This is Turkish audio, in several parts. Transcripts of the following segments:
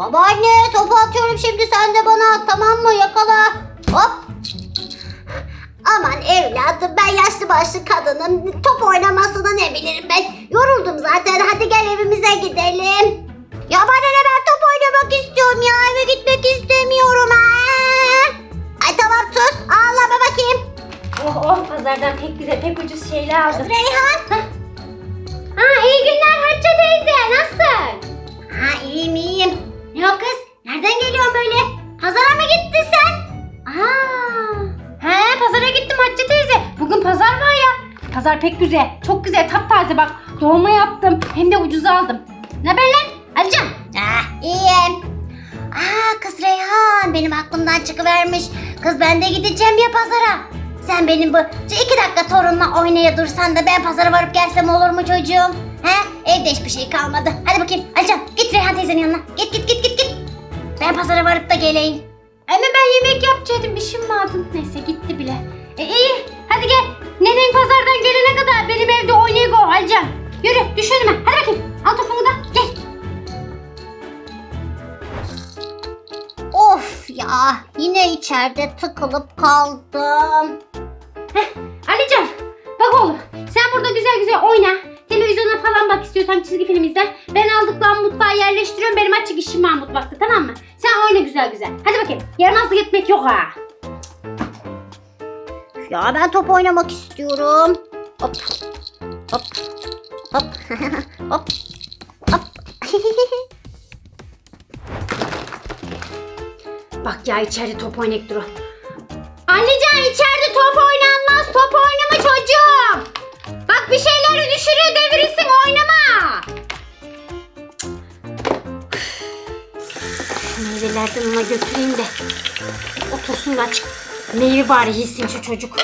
Babaanne topu atıyorum şimdi sen de bana at tamam mı? Yakala. Hop. Aman evladım ben yaşlı başlı kadının top oynamasını ne bilirim ben. Yoruldum zaten hadi gel evimize gidelim. Ya bana ne ben top oynamak istiyorum ya eve gitmek istemiyorum ha. Ay tamam sus ağlama bakayım. Oh oh pazardan pek güzel pek ucuz şeyler aldım. Reyhan. Ha iyi günler Hatice teyze nasılsın? Ha iyiyim iyiyim. O kız? Nereden geliyorsun böyle? Pazara mı gittin sen? Aa, he pazara gittim Hatice teyze. Bugün pazar var ya. Pazar pek güzel. Çok güzel taptaze bak. Doğuma yaptım. Hem de ucuza aldım. Ne haber lan? Alican. Ah iyiyim. Aa kız Reyhan benim aklımdan çıkıvermiş. Kız ben de gideceğim ya pazara. Sen benim bu iki dakika torunla oynaya dursan da ben pazara varıp gelsem olur mu çocuğum? He? Evde hiçbir şey kalmadı. Hadi bakayım Alican git Reyhan teyzenin yanına. Ben pazara varıp da geleyim. Ama ben yemek yapacaktım. işim vardı. Neyse gitti bile. E iyi. Hadi gel. Nenen pazardan gelene kadar benim evde oynayıp Alican. Yürü düş önüme. Hadi bakayım. Al topunu da gel. Of ya yine içeride tıkılıp kaldım. Alican bak oğlum sen burada güzel güzel oyna. Televizyona falan bak istiyorsan çizgi film izle. Ben aldıklarımı mutfağa yerleştiriyorum. Benim açık işim var mutfakta tamam mı? Sen oyna güzel güzel. Hadi bakayım. Yaramazlık etmek yok ha. Ya ben top oynamak istiyorum. Hop. Hop. Hop. Hop. Hop. Bak ya içeride top oynayıp duru. Alican içeride top oynanmaz. Top oynama çocuğum. Bak bir şeyleri düşürüyor devirirsin oynama. Şu meyvelerden ona götüreyim de otursun da açık. Meyve bari yesin şu çocuk.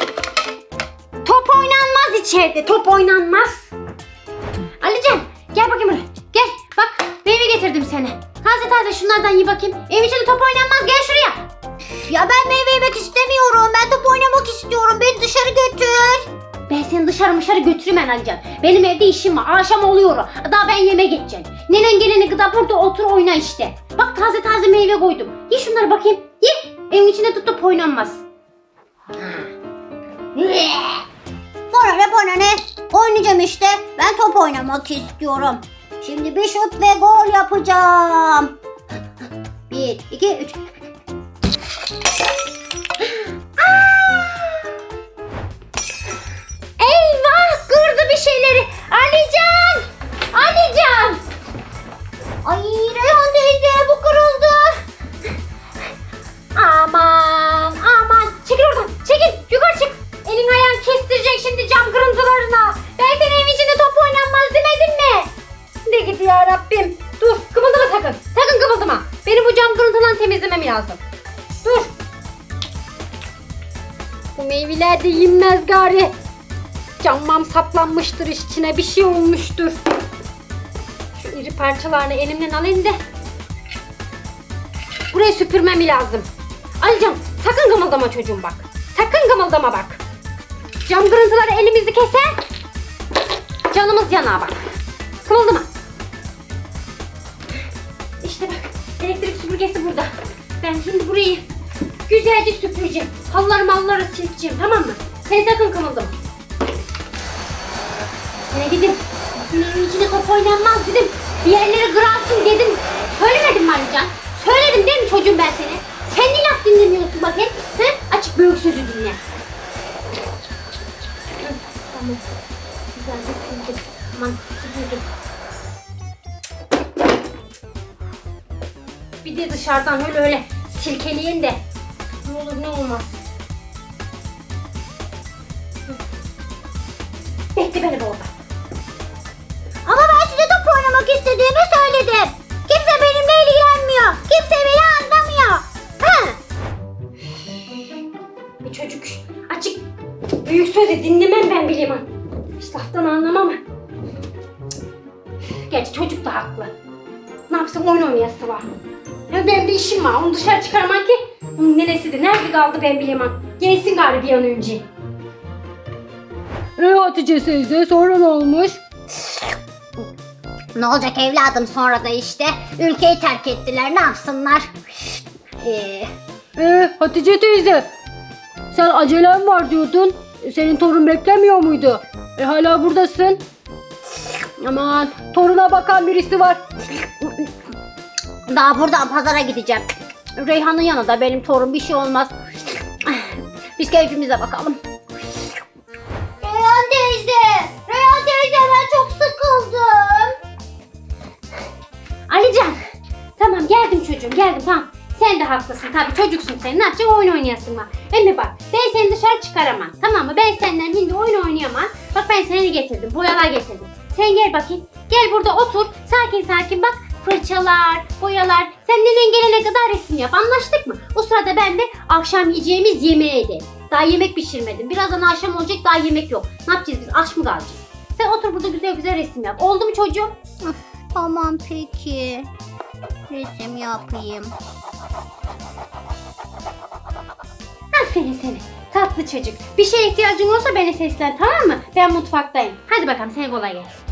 Top oynanmaz içeride. Top oynanmaz. Alican gel bakayım buraya. Gel bak meyve getirdim sana. Taze taze şunlardan ye bakayım. Evin içinde top oynanmaz gel şuraya. ya ben meyve yemek istemiyorum. Ben top oynamak istiyorum. Beni dışarı götür. Ben seni dışarı dışarı götürmem Alican. Benim evde işim var. Akşam oluyor. Daha ben yemek geçeceğim. Nenen gelene kadar burada otur oyna işte. Bak taze taze meyve koydum. Ye şunları bakayım. Ye. Evin içinde tutup oynanmaz. Bana ne bana ne? Oynayacağım işte. Ben top oynamak istiyorum. Şimdi bir şut ve gol yapacağım. Bir, iki, üç. Bu meyveler de yenmez gari. Cammam saplanmıştır içine bir şey olmuştur. Şu iri parçalarını elimden alayım da. Burayı süpürmem lazım. Alican sakın kımıldama çocuğum bak. Sakın kımıldama bak. Cam kırıntıları elimizi keser. Canımız yanar bak. Kımıldama. İşte bak elektrik süpürgesi burada. Ben şimdi burayı güzelce süpüreceğim. Halları malları sileceğim tamam mı? Sen sakın kımıldama. Sana dedim. Evin içinde top oynanmaz dedim. Bir yerlere kırarsın dedim. Söylemedim mi Alican? Söyledim değil mi çocuğum ben seni? Sen niye laf dinlemiyorsun bakayım? He? Açık büyük sözü dinle. Tamam. Güzel süpürdüm. Aman süpürdüm. Bir de dışarıdan öyle öyle silkeleyin de ne olur ne olmaz. Hı. Bekle beni burada. Ama ben size top oynamak istediğimi söyledim. Kimse benimle ilgilenmiyor. Kimse beni anlamıyor. Ha? Bir çocuk açık büyük sözü dinlemem ben Biliman. Hiç laftan anlamam. Gerçi çocuk da haklı. Ne yapsın oyun oynayası var. Ya benim bir işim var onu dışarı çıkaramam ki. Onun neresidir nerede kaldı ben bilemem. Gelsin gari bir an önce. E Hatice teyze sonra ne olmuş? Ne olacak evladım sonra da işte ülkeyi terk ettiler ne yapsınlar? Ee, Ee, Hatice teyze. Sen acelen var diyordun. E, Senin torun beklemiyor muydu? E hala buradasın. Aman toruna bakan birisi var. daha buradan pazara gideceğim. Reyhan'ın yanında benim torun bir şey olmaz. Biz keyfimize bakalım. Reyhan teyze, Reyhan teyze ben çok sıkıldım. Alican. Tamam geldim çocuğum geldim tamam. Sen de haklısın tabii çocuksun sen ne yapacaksın oyun oynayasın var. Hem bak ben seni dışarı çıkaramam tamam mı? Ben senden şimdi oyun oynayamam. Bak ben seni getirdim boyalar getirdim. Sen gel bakayım. Gel burada otur sakin sakin bak fırçalar, boyalar. Sen nenen gelene kadar resim yap anlaştık mı? O sırada ben de akşam yiyeceğimiz yemeği ederim. Daha yemek pişirmedim. Birazdan akşam olacak daha yemek yok. Ne yapacağız biz aç mı kalacağız? Sen otur burada güzel güzel resim yap. Oldu mu çocuğum? Tamam peki. Resim yapayım. Aferin seni. Tatlı çocuk. Bir şeye ihtiyacın olursa beni seslen tamam mı? Ben mutfaktayım. Hadi bakalım sana kolay gelsin.